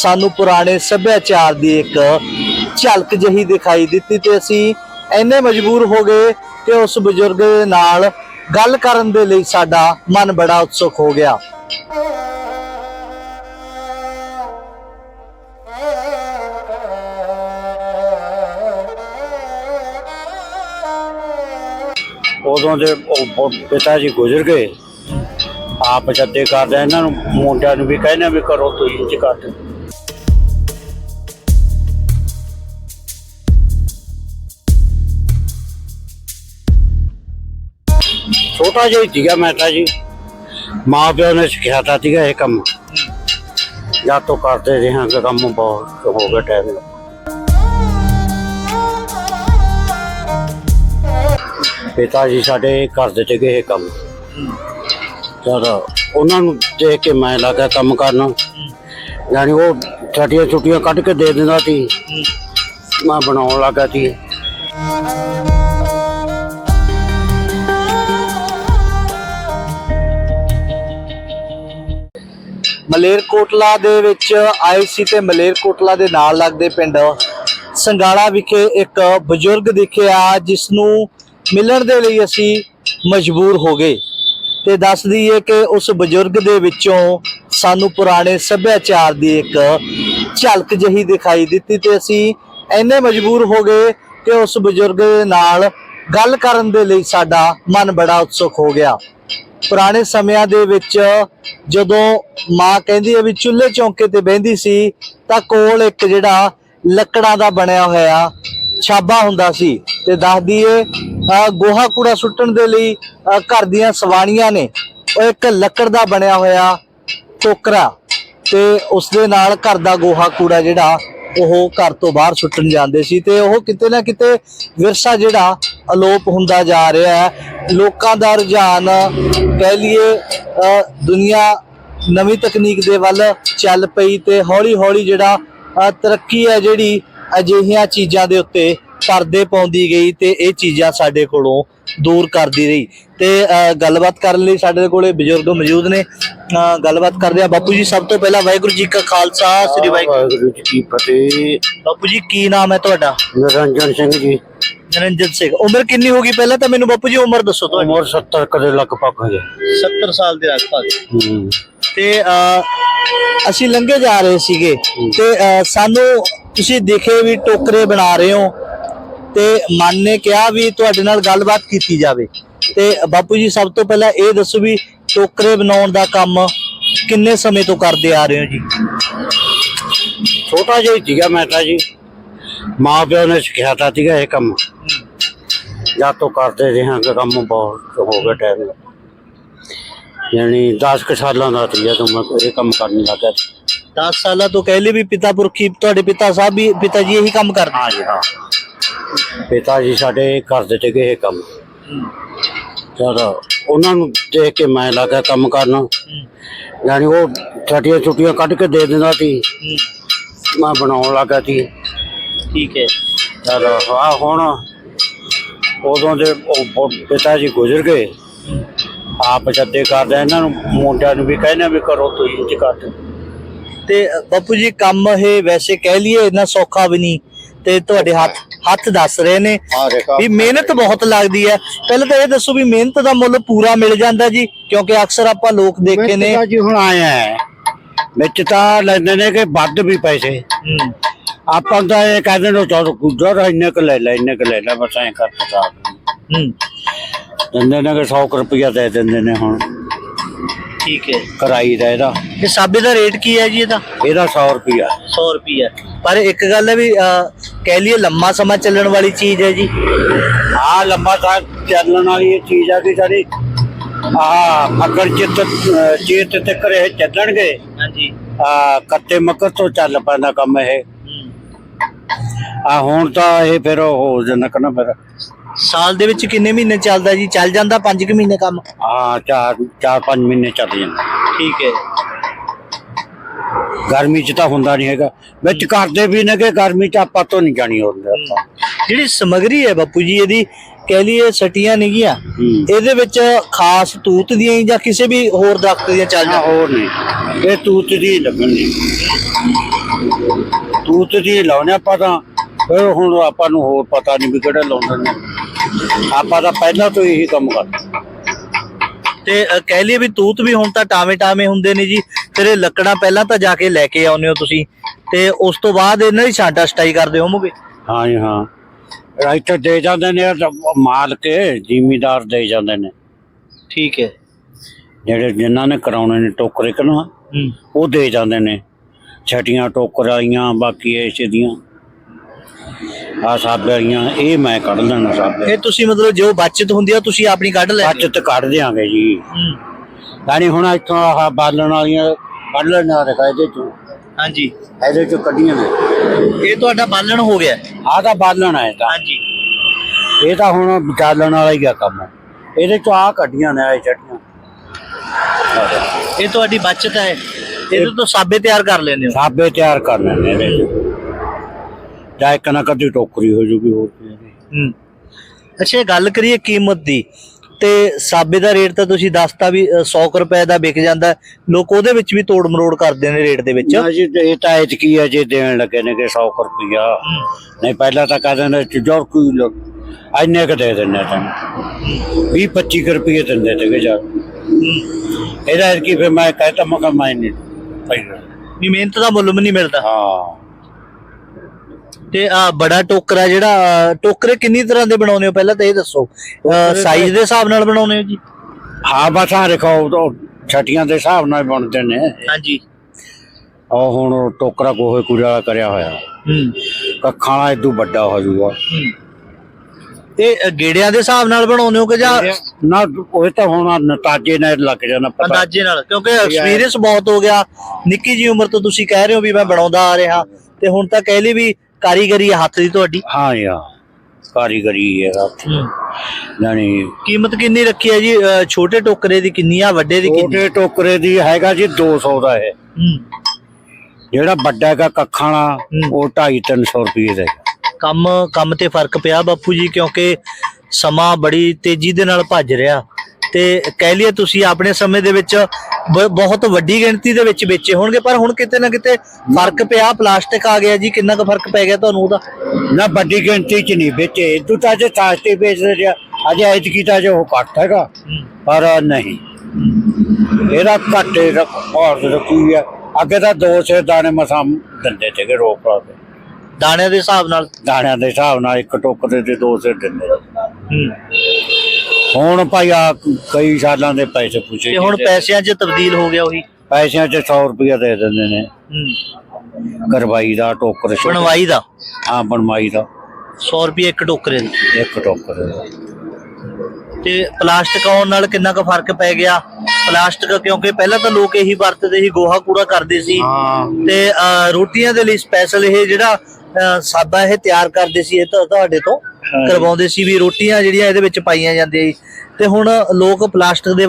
ਸਾਨੂੰ ਪੁਰਾਣੇ ਸੱਭਿਆਚਾਰ ਦੀ ਇੱਕ ਝਲਕ ਜਹੀ ਦਿਖਾਈ ਦਿੱਤੀ ਤੇ ਅਸੀਂ ਇੰਨੇ ਮਜਬੂਰ ਹੋ ਗਏ ਕਿ ਉਸ ਬਜ਼ੁਰਗ ਦੇ ਨਾਲ ਗੱਲ ਕਰਨ ਦੇ ਲਈ ਸਾਡਾ ਮਨ ਬੜਾ ਉਤਸੁਕ ਹੋ ਗਿਆ। ਉਦੋਂ ਦੇ ਪਿਤਾ ਜੀ ਗੁਜ਼ਰ ਗਏ। ਆਪ ਜੱਦੇ ਕਰਦੇ ਇਹਨਾਂ ਨੂੰ ਮੁੰਡਿਆਂ ਨੂੰ ਵੀ ਕਹਿੰਦੇ ਵੀ ਕਰੋ ਤੁਸੀਂ ਇੰਜ ਕਰਦੇ ਛੋਟਾ ਜਿਹਾ ਹੀ ਸੀਗਾ ਮੈਂ ਤਾਂ ਜੀ। ਮਾਂ ਪਿਓ ਨੇ ਸਿਖਾਤਾ ਸੀਗਾ ਇਹ ਕੰਮ। ਜਾਂ ਤੋਂ ਕਰਦੇ ਰਹੇ ਹਾਂ ਕਿ ਕੰਮ ਬਹੁਤ ਹੋ ਗਿਆ ਟਾਈਮ ਪਿਤਾ ਜੀ ਸਾਡੇ ਕਰਦੇ ਤੇ ਗਏ ਇਹ ਕੰਮ। ਚਲ ਉਹਨਾਂ ਨੂੰ ਦੇਖ ਕੇ ਮੈਂ ਲੱਗਾ ਕੰਮ ਕਰਨ। ਯਾਨੀ ਉਹ ਛੋਟੀਆਂ ਛੁੱਟੀਆਂ ਕੱਢ ਕੇ ਦੇ ਦਿੰਦਾ ਸੀ। ਮੈਂ ਬਣਾਉਣ ਲੱਗਾ ਸੀ। ਮਲੇਰਕੋਟਲਾ ਦੇ ਵਿੱਚ ਆਏ ਸੀ ਤੇ ਮਲੇਰਕੋਟਲਾ ਦੇ ਨਾਲ ਲੱਗਦੇ ਪਿੰਡ ਸੰਗਾਲਾ ਵਿਖੇ ਇੱਕ ਬਜ਼ੁਰਗ ਦਿਖਿਆ ਜਿਸ ਨੂੰ ਮਿਲਣ ਦੇ ਲਈ ਅਸੀਂ ਮਜਬੂਰ ਹੋ ਗਏ ਤੇ ਦੱਸ ਦਈਏ ਕਿ ਉਸ ਬਜ਼ੁਰਗ ਦੇ ਵਿੱਚੋਂ ਸਾਨੂੰ ਪੁਰਾਣੇ ਸੱਭਿਆਚਾਰ ਦੀ ਇੱਕ ਝਲਕ ਜਹੀ ਦਿਖਾਈ ਦਿੱਤੀ ਤੇ ਅਸੀਂ ਇੰਨੇ ਮਜਬੂਰ ਹੋ ਗਏ ਕਿ ਉਸ ਬਜ਼ੁਰਗ ਦੇ ਨਾਲ ਗੱਲ ਕਰਨ ਦੇ ਲਈ ਸਾਡਾ ਮਨ ਬੜਾ ਉਤਸੁਕ ਹੋ ਗਿਆ। ਪੁਰਾਣੇ ਸਮਿਆਂ ਦੇ ਵਿੱਚ ਜਦੋਂ ਮਾਂ ਕਹਿੰਦੀ ਹੈ ਵੀ ਚੁੱਲ੍ਹੇ ਚੌਂਕੇ ਤੇ ਬਹਿੰਦੀ ਸੀ, ਤਾਂ ਕੋਲ ਇੱਕ ਜਿਹੜਾ ਲੱਕੜਾਂ ਦਾ ਬਣਿਆ ਹੋਇਆ ਛਾਬਾ ਹੁੰਦਾ ਸੀ ਤੇ ਦੱਸਦੀ ਏ ਅਹ ਗੋਹਾ ਕੂੜਾ ਸੁੱਟਣ ਦੇ ਲਈ ਅਹ ਘਰ ਦੀਆਂ ਸਵਾਣੀਆਂ ਨੇ, ਉਹ ਇੱਕ ਲੱਕੜ ਦਾ ਬਣਿਆ ਹੋਇਆ ਟੋਕਰਾ ਤੇ ਉਸ ਦੇ ਨਾਲ ਘਰ ਦਾ ਗੋਹਾ ਕੂੜਾ ਜਿਹੜਾ ਉਹ ਘਰ ਤੋਂ ਬਾਹਰ ਸੁੱਟਣ ਜਾਂਦੇ ਸੀ ਤੇ ਉਹ ਕਿਤੇ ਨਾ ਕਿਤੇ ਵਿਰਸਾ ਜਿਹੜਾ ਅਲੋਪ ਹੁੰਦਾ ਜਾ ਰਿਹਾ ਹੈ। ਲੋਕਾਂ ਦਾ ਰੁਝਾਨ ਕਹਿ ਲਈਏ ਦੁਨੀਆ ਨਵੀਂ ਤਕਨੀਕ ਦੇ ਵੱਲ ਚੱਲ ਪਈ ਤੇ ਹੌਲੀ ਹੌਲੀ ਜਿਹੜਾ ਤਰੱਕੀ ਹੈ ਜਿਹੜੀ ਅਜਿਹੀਆਂ ਚੀਜ਼ਾਂ ਦੇ ਉੱਤੇ ਪਰਦੇ ਪਾਉਂਦੀ ਗਈ ਤੇ ਇਹ ਚੀਜ਼ਾਂ ਸਾਡੇ ਕੋਲੋਂ ਦੂਰ ਕਰਦੀ ਰਹੀ। ਤੇ ਗੱਲਬਾਤ ਕਰਨ ਲਈ ਸਾਡੇ ਕੋਲੇ ਬਜ਼ੁਰਗ ਮੌਜੂਦ ਨੇ। ਗੱਲਬਾਤ ਕਰਦੇ ਆ। ਬਾਪੂ ਜੀ ਸਭ ਤੋਂ ਪਹਿਲਾਂ ਵਾਹਿਗੁਰੂ ਜੀ ਕਾ ਖਾਲਸਾ ਸ੍ਰੀ ਵਾਹਿਗੁਰੂ ਜੀ ਕੀ ਫਤਿਹ। ਬਾਪੂ ਜੀ ਕੀ ਨਾਮ ਹੈ ਤੁਹਾਡਾ? ਨਿਰੰਜਨ ਸਿੰਘ ਜੀ। ਨਰਿੰਜਨ ਸਿੰਘ। ਉਮਰ ਕਿੰਨੀ ਹੋ ਗਈ ਪਹਿਲਾਂ? ਤਾਂ ਮੈਨੂੰ ਬਾਪੂ ਜੀ ਉਮਰ ਦੱਸੋ ਤੁਹਾਡੀ। ਉਮਰ 70 ਕਦੇ ਲਗਭਗ ਹੈ 70 ਸਾਲ ਦੇ ਆਸ-ਪਾਸ। ਤੇ ਅਸੀਂ ਲੰਘੇ ਜਾ ਰਹੇ ਸੀਗੇ। ਤੇ ਸਾਨੂੰ ਤੁਸੀਂ ਦੇਖੇ ਵੀ ਟੋਕਰੇ ਬਣਾ ਰਹੇ ਹੋ। ਤੇ ਮਨ ਨੇ ਕਿਹਾ ਵੀ ਤੁਹਾਡੇ ਨਾਲ ਗੱਲਬਾਤ ਕੀਤੀ ਜਾਵੇ। ਤੇ ਬਾਪੂ ਜੀ ਸਭ ਤੋਂ ਪਹਿਲਾਂ ਇਹ ਦੱਸੋ ਵੀ ਟੋਕਰੇ ਬਣਾਉਣ ਦਾ ਕੰਮ ਕਿੰਨੇ ਸਮੇਂ ਤੋਂ ਕਰਦੇ ਆ ਰਹੇ ਹੋ ਜੀ? ਛੋਟਾ ਜਿਹਾ ਹੀ ਸੀਗਾ ਮੈਂ ਤਾਂ ਜੀ। ਮਾਂ ਪਿਓ ਨੇ ਸਿਖਾਤਾ ਸੀਗਾ ਇਹ ਕੰਮ। ਜਾਂ ਤੋਂ ਕਰਦੇ ਰਹੇ ਹਾਂ ਕਿ ਕੰਮ ਬਹੁਤ ਹੋ ਗਿਆ ਟਾਈਮ ਯਾਨੀ 10 ਕੁ ਸਾਲਾਂ ਦਾ ਸੀ ਜਦੋਂ ਮੈਂ ਇਹ ਕੰਮ ਕਰਨ ਲੱਗਾ 10 ਸਾਲਾਂ ਤੋਂ ਕਹਿ ਲਈ ਵੀ ਪਿਤਾ ਪੁਰਖੀ ਤੁਹਾਡੇ ਪਿਤਾ ਸਾਹਿਬ ਵੀ ਪਿਤਾ ਜੀ ਇਹੀ ਕੰਮ ਕਰਦੇ। ਹਾਂ ਜੀ ਹਾਂ। ਪਿਤਾ ਜੀ ਸਾਡੇ ਕਰਦੇ ਤੇ ਗਏ ਇਹ ਕੰਮ। ਚਲ ਉਹਨਾਂ ਨੂੰ ਦੇਖ ਕੇ ਮੈਂ ਲੱਗਾ ਕੰਮ ਕਰਨ। ਯਾਨੀ ਉਹ ਛੋਟੀਆਂ ਛੁੱਟੀਆਂ ਕੱਢ ਕੇ ਦੇ ਦਿੰਦਾ ਸੀ। ਮੈਂ ਬਣਾਉਣ ਲੱਗਾ ਸੀ। ਠੀਕ ਹੈ। ਚਲ ਆ ਹੁਣ ਉਦੋਂ ਦੇ ਉਹ- ਪਿਤਾ ਜੀ ਗੁਜ਼ਰ ਗਏ। ਆਪ ਜੱਦੇ ਕਰਦੇ ਇਹਨਾਂ ਨੂੰ ਮੁੰਡਿਆਂ ਨੂੰ ਵੀ ਕਹਿੰਦੇ ਵੀ ਕਰੋ ਤੁਸੀਂ ਇੰਜ ਕਰਦੇ ਤੇ ਬਾਪੂ ਜੀ ਕੰਮ ਇਹ ਵੈਸੇ ਕਹਿ ਲਈਏ ਇੰਨਾ ਸੌਖਾ ਵੀ ਨਹੀਂ। ਤੇ ਤੁਹਾਡੇ ਹੱਥ ਹੱਥ ਦੱਸ ਰਹੇ ਨੇ ਵੀ ਮਿਹਨਤ ਬਹੁਤ ਲੱਗਦੀ ਹੈ। ਪਹਿਲਾਂ ਤਾਂ ਇਹ ਦੱਸੋ ਵੀ ਮਿਹਨਤ ਦਾ ਮੁੱਲ ਪੂਰਾ ਮਿਲ ਜਾਂਦਾ ਜੀ ਕਿਉਂਕਿ ਅਕਸਰ ਆਪਾਂ ਲੋਕ ਦੇਖੇ ਨੇ। ਜੀ ਹੁਣ ਆਇਆ ਹੈ। ਵਿੱਚ ਤਾਂ ਲੈਂਦੇ ਨੇ ਕਿ ਵੱਧ ਵੀ ਪੈਸੇ। ਆਪਾਂ ਤਾਂ ਇਹ ਕਹਿੰਦੇ ਨੇ ਚਲ ਗੁੱਜਰ ਇੰਨੇ ਕੁ ਲੈ ਲੈ ਇੰਨੇ ਕੁ ਲੈ ਲੈ ਬਸ ਐਂ ਕਰ ਪਤਾ ਹੂੰ। ਦਿੰਦੇ ਨੇ ਕਿ 100 ਰੁਪਇਆ ਦੇ ਦਿੰਦੇ ਨੇ ਹੁਣ। ਠੀਕ ਹੈ ਕਰਾਈ ਦਾ ਇਹਦਾ। ਤੇ ਸਾਬੇ ਦਾ ਰੇਟ ਕੀ ਹੈ ਜੀ ਇਹਦਾ? ਇਹਦਾ 100 ਰੁਪਇਆ 100 ਰੁਪਿਆ ਪਰ ਇੱਕ ਗੱਲ ਹੈ ਵੀ ਕਹਿ ਲਈਏ ਲੰਮਾ ਸਮਾਂ ਚੱਲਣ ਵਾਲੀ ਚੀਜ਼ ਹੈ ਜੀ। ਆ ਲੰਬਾ ਸਾਹ ਚੱਲਣ ਵਾਲੀ ਇਹ ਚੀਜ਼ ਆ ਕਿ ਸਾਡੀ ਆ ਮਕਰ ਚਿੱਤ ਚੇਤ ਤੇ ਕਰੇ ਚੱਲਣਗੇ। ਹਾਂਜੀ। ਆ ਕੱਤੇ ਮਕਰ ਤੋਂ ਚੱਲ ਪੈਂਦਾ ਕੰਮ ਇਹ। ਆ ਹੁਣ ਤਾਂ ਇਹ ਫਿਰ ਹੋ ਜਾਂਦਾ ਕਨਾ ਫਿਰ। ਸਾਲ ਦੇ ਵਿੱਚ ਕਿੰਨੇ ਮਹੀਨੇ ਚੱਲਦਾ ਜੀ? ਚੱਲ ਜਾਂਦਾ 5 ਕਿ ਮਹੀਨੇ ਕੰਮ? ਆ ਚਾਰ ਚਾਰ ਪੰਜ ਮਹੀਨੇ ਚੱਲ ਜਾਂਦਾ। ਠੀਕ ਹੈ। ਗਰਮੀ ਚ ਤਾਂ ਹੁੰਦਾ ਨਹੀਂ ਹੈਗਾ। ਵਿੱਚ ਕਰਦੇ ਵੀ ਨੇ ਕਿ ਗਰਮੀ ਚ ਆਪਾਂ ਤੋਂ ਨਹੀਂ ਜਾਣੀ ਹੁੰਦਾ ਆਪਾਂ। ਜਿਹੜੀ ਸਮਗਰੀ ਹੈ ਬਾਪੂ ਜੀ ਇਹਦੀ ਕਹਿ ਲਈਏ ਸਟੀਆਂ ਨੇਗੀਆਂ ਹੂੰ। ਇਹਦੇ ਵਿੱਚ ਖਾਸ ਤੂਤ ਦੀਆਂ ਹੀ ਜਾਂ ਕਿਸੇ ਵੀ ਹੋਰ ਦਰਖਤ ਦੀਆਂ ਚੱਲ ਜਾਂਦੀਆਂ? ਹੋਰ ਨਹੀਂ। ਇਹ ਤੂਤ ਦੀ ਲੱਗਣੀ ਤੂਤ ਦੀ ਲਾਉਣੇ ਆਪਾਂ ਤਾਂ ਫਿਰ ਹੁਣ ਆਪਾਂ ਨੂੰ ਹੋਰ ਪਤਾ ਨਹੀਂ ਵੀ ਕਿਹੜੇ ਲਾਉਂਦੇ ਨੇ। ਆਪਾਂ ਤਾਂ ਪਹਿਲਾਂ ਤੋਂ ਇਹੀ ਕੰਮ ਕਰਦੇ ਤੇ ਅ, ਕਹਿ ਲਈਏ ਵੀ ਤੂਤ ਵੀ ਹੁਣ ਤਾਂ ਟਾਵੇਂ ਟਾਵੇਂ ਹੁੰਦੇ ਨੇ ਜੀ। ਫਿਰ ਇਹ ਲੱਕੜਾਂ ਪਹਿਲਾਂ ਤਾਂ ਜਾ ਕੇ ਲੈ ਕੇ ਆਉਂਦੇ ਹੋ ਤੁਸੀਂ। ਤੇ ਉਸ ਤੋਂ ਬਾਅਦ ਇਹਨਾਂ ਦੀ ਛਾਂਟਾ ਸਟਾਈ ਕਰਦੇ ਹੋਵੋਗੇ ਹਾਂ ਜੀ ਹਾਂ। ਇੱਥੇ ਦੇ ਜਾਂਦੇ ਨੇ ਮਾਲ ਕੇ ਜ਼ਿਮੀਦਾਰ ਦੇ ਜਾਂਦੇ ਨੇ। ਠੀਕ ਹੈ। ਜਿਹੜੇ ਜਿਨ੍ਹਾਂ ਨੇ ਕਰਾਉਣੇ ਨੇ ਟੋਕਰੇ ਕਨਾ ਹੂੰ। ਉਹ ਦੇ ਜਾਂਦੇ ਨੇ। ਛਟੀਆਂ ਟੋਕਰਾਈਆਂ ਬਾਕੀ ਐਸੇ ਦੀਆਂ ਆ ਸਾਬਿਆਂ ਇਹ ਮੈਂ ਕੱਢ ਲੈਣਾ ਸਾਬੇ ਇਹ ਤੁਸੀਂ ਮਤਲਬ ਜੋ ਬਚਤ ਹੁੰਦੀ ਆ ਤੁਸੀਂ ਆਪਣੀ ਕੱਢ ਲੈ ਬਚਤ ਕੱਢ ਦਿਆਂਗੇ ਜੀ। ਯਾਨੀ ਹੁਣ ਇੱਥੋਂ ਆਹ ਬਾਲਣ ਵਾਲੀਆਂ ਕੱਢ ਲੈਣਾ ਰਖਾ ਇਹਦੇ ਚੋਂ। ਹਾਂਜੀ। ਇਹਦੇ ਚੋਂ ਕੱਢੀਆਂ ਨੇ। ਇਹ ਤੁਹਾਡਾ ਬਾਲਣ ਹੋ ਗਿਆ। ਆਹ ਤਾਂ ਬਾਲਣ ਹੈ ਤਾਂ। ਹਾਂਜੀ। ਇਹ ਤਾਂ ਹੁਣ ਚਾਲਣ ਵਾਲਾ ਹੀ ਆ ਕੰਮ। ਇਹਦੇ ਚੋਂ ਆ ਕੱਢੀਆਂ ਨੇ ਇਹ ਛਟੀਆਂ ਇਹ ਤੁਹਾਡੀ ਬਚਤ ਹੈ। ਇਹਦੇ ਤੋਂ ਸਾਬੇ ਤਿਆਰ ਕਰ ਲੈਂਦੇ ਹੋ। ਸਾਬੇ ਤਿਆਰ ਕਰਨੇ ਨੇ ਇਹਦੇ ਚ। ਜਾਂ ਇੱਕ ਨਾ ਕਦੀ ਟੋਕਰੀ ਹੋ ਜੂਗੀ ਹੋਰ ਕੀ ਹੈ। ਹੂੰ। ਅੱਛਾ ਗੱਲ ਕਰੀਏ ਕੀਮਤ ਦੀ ਤੇ ਸਾਬੇ ਦਾ ਰੇਟ ਤਾਂ ਤੁਸੀਂ ਦੱਸਤਾ ਵੀ ਅ, 100 ਕੁ ਰੁਪਏ ਦਾ ਵਿਕ ਜਾਂਦਾ ਹੈ। ਲੋਕ ਉਹਦੇ ਵਿੱਚ ਵੀ ਤੋੜ ਮਰੋੜ ਕਰਦੇ ਨੇ ਰੇਟ ਦੇ ਵਿੱਚ। ਨਾ ਜੀ ਇਹ ਤਾਂ ਐਤਕੀ ਹੈ ਜੇ ਦੇਣ ਲੱਗੇ ਨੇ ਕਿ 100 ਰੁਪਿਆ ਨਹੀਂ ਪਹਿਲਾਂ ਤਾਂ ਕਹਿੰਦੇ ਨੇ ਚਜੌਰ ਕੋਈ ਲੋ ਇੰਨੇ ਕ ਦੇ ਦਿੰਨੇ ਤੈਨੂੰ। 20 25 ਰੁਪਏ ਦਿੰਦੇ ਤੇ ਜਾ ਇਹਦਾ ਕੀ ਫਿਰ ਮੈਂ ਕਹਿਤਾ ਮੈਂ ਕਿਹਾ ਮੈਂ ਨਹੀਂ ਪੈਸੇ ਵੀ ਮਿਹਨਤ ਦਾ ਮੁੱਲ ਵੀ ਨਹੀਂ ਮਿਲਦਾ। ਹਾਂ। ਤੇ ਆ ਬੜਾ ਟੋਕਰਾ ਜਿਹੜਾ ਟੋਕਰੇ ਕਿੰਨੀ ਤਰ੍ਹਾਂ ਦੇ ਬਣਾਉਂਦੇ ਹੋ? ਪਹਿਲਾਂ ਤਾਂ ਇਹ ਦੱਸੋ। ਸਾਈਜ਼ ਦੇ ਹਿਸਾਬ ਨਾਲ ਬਣਾਉਂਦੇ ਹੋ ਜੀ? ਹਾਂ ਬਸ ਆ ਦੇਖੋ ਉਹ ਛਟੀਆਂ ਦੇ ਹਿਸਾਬ ਨਾਲ ਬਣਦੇ ਨੇ। ਹਾਂਜੀ। ਉਹ ਹੁਣ ਟੋਕਰਾ ਗੋਹੇ ਕੂੜੇ ਕਰਿਆ ਹੋਇਆ। ਹੂੰ। ਕੱਖਾਂ ਵਾਲਾ ਇਦੋਂ ਵੱਡਾ ਹੋ ਜਾਊਗਾ। ਅ, ਗੇੜਿਆਂ ਦੇ ਹਿਸਾਬ ਨਾਲ ਬਣਾਉਂਦੇ ਹੋ ਕਿ ਜਾਂ ਨਾ ਉਹ ਤਾਂ ਹੁਣ ਨਤਾਜੇ ਨਾਲ ਲੱਗ ਜਾਣਾ ਪਤਾ। ਅੰਦਾਜ਼ੇ ਨਾਲ ਕਿਉਂਕਿ ਐਕਸਪੀਰੀਅੰਸ ਬਹੁਤ ਹੋ ਗਿਆ। ਨਿੱਕੀ ਜੀ ਉਮਰ ਤੋਂ ਤੁਸੀਂ ਕਹਿ ਰਹੇ ਹੋ ਵੀ ਮੈਂ ਬਣਾਉਂਦਾ ਆ ਰਿਹਾ। ਤੇ ਹੁਣ ਤਾਂ ਕਹਿ ਲਈ ਵੀ ਕਾਰੀਗਰੀ ਹੈ ਹੱਥ ਦੀ ਤੁਹਾਡੀ? ਹਾਂ ਯਾਰ ਕਾਰੀਗਰੀ ਹੈ ਰਾਤ ਜਾਨੀ ਕੀਮਤ ਕਿੰਨੀ ਰੱਖੀ ਹੈ ਜੀ? ਅ, ਛੋਟੇ ਟੋਕਰੇ ਦੀ ਕਿੰਨੀ ਆ ਵੱਡੇ ਦੀ ਕਿੰਨੀ? ਛੋਟੇ ਟੋਕਰੇ ਦੀ ਹੈਗਾ ਜੀ 200 ਦਾ ਹੈ ਹੂੰ। ਜਿਹੜਾ ਵੱਡਾ ਹੈਗਾ ਕੱਖਾਂ ਵਾਲਾ ਹੂੰ। ਉਹ 250 300 ਰੁਪਏ ਦਾ ਹੈਗਾ। ਕੰਮ ਕੰਮ ਤੇ ਫ਼ਰਕ ਪਿਆ ਬਾਪੂ ਜੀ ਕਿਉਂਕਿ ਸਮਾਂ ਬੜੀ ਤੇਜ਼ੀ ਦੇ ਨਾਲ ਭੱਜ ਰਿਹਾ। ਤੇ ਕਹਿ ਲਈਏ ਤੁਸੀਂ ਆਪਣੇ ਸਮੇਂ ਦੇ ਵਿੱਚ ਬਹੁਤ ਵੱਡੀ ਗਿਣਤੀ ਦੇ ਵਿੱਚ ਵੇਚੇ ਹੋਣਗੇ ਪਰ ਹੁਣ ਕਿਤੇ ਨਾ ਕਿਤੇ ਫ਼ਰਕ ਪਿਆ ਪਲਾਸਟਿਕ ਆ ਗਿਆ ਜੀ ਕਿੰਨਾ ਕੁ ਫ਼ਰਕ ਪੈ ਗਿਆ ਤੁਹਾਨੂੰ ਉਹਦਾ? ਨਾ ਵੱਡੀ ਗਿਣਤੀ ਚ ਨਹੀਂ ਵੇਚੇ। ਤੂੰ ਤਾਂ ਜੇ ਸਾਸਤੇ ਵੇਚ ਰਿਹਾ। ਅਜੇ ਐਤ ਕੀਤਾ ਜੋ ਘੱਟ ਹੈਗਾ ਪਰ ਨਹੀਂ। ਇਹਦਾ ਘੱਟੇ ਔਰ ਰਖੀ ਹੈ? ਅੱਗੇ ਤਾਂ ਦੋ ਸੇ ਦਾਣੇ ਮਸਾਂ ਦਿੰਦੇ ਤੇ ਰੋਕ ਲਾ ਕੇ। ਦਾਣਿਆਂ ਦੇ ਹਿਸਾਬ ਨਾਲ? ਦਾਣਿਆਂ ਦੇ ਹਿਸਾਬ ਨਾਲ ਇੱਕ ਟੋਕਰੇ ਦੇ ਦੋ ਸੇ ਦਿੰਦੇ। ਹੂੰ। ਹੁਣ ਭਾਈ ਆ ਕਈ ਸਾਲਾਂ ਦੇ ਪੈਸੇ ਪੁੱਛੇ ਤੇ ਹੁਣ ਪੈਸਿਆਂ 'ਚ ਤਬਦੀਲ ਹੋ ਗਿਆ ਉਹੀ। ਪੈਸਿਆਂ 'ਚ 100 ਰੁਪਇਆ ਦੇ ਦਿੰਦੇ ਨੇ। ਹੂੰ। ਕਰਵਾਈ ਦਾ ਟੋਕਰ ਛੋਟਾ। ਬਣਵਾਈ ਦਾ? ਹਾਂ ਬਣਵਾਈ ਦਾ। 100 ਰੁਪਏ ਇੱਕ ਟੋਕਰੇ ਦਾ। ਇੱਕ ਟੋਕਰ ਦਾ। ਤੇ ਪਲਾਸਟਿਕ ਆਉਣ ਨਾਲ ਕਿੰਨਾ ਕੁ ਫ਼ਰਕ ਪੈ ਗਿਆ? ਪਲਾਸਟਿਕ ਕਿਉਂਕਿ ਪਹਿਲਾਂ ਤਾਂ ਲੋਕ ਇਹੀ ਵਰਤਦੇ ਸੀ ਗੋਹਾ ਕੂੜਾ ਕਰਦੇ ਸੀ। ਹਾਂ। ਤੇ ਅਹ, ਰੋਟੀਆਂ ਦੇ ਲਈ ਸਪੈਸ਼ਲ ਇਹ ਜਿਹੜਾ ਅਹ, ਸਾਦਾ ਇਹ ਤਿਆਰ ਕਰਦੇ ਸੀ ਇਹ ਤਾਂ ਤੁਹਾਡੇ ਤੋਂ। ਕਰਵਾਉਂਦੇ ਸੀ ਵੀ ਰੋਟੀਆਂ ਜਿਹੜੀਆਂ ਇਹਦੇ ਵਿੱਚ ਪਾਈਆਂ ਜਾਂਦੀਆਂ ਸੀ ਤੇ ਹੁਣ ਲੋਕ ਪਲਾਸਟਿਕ ਦੇ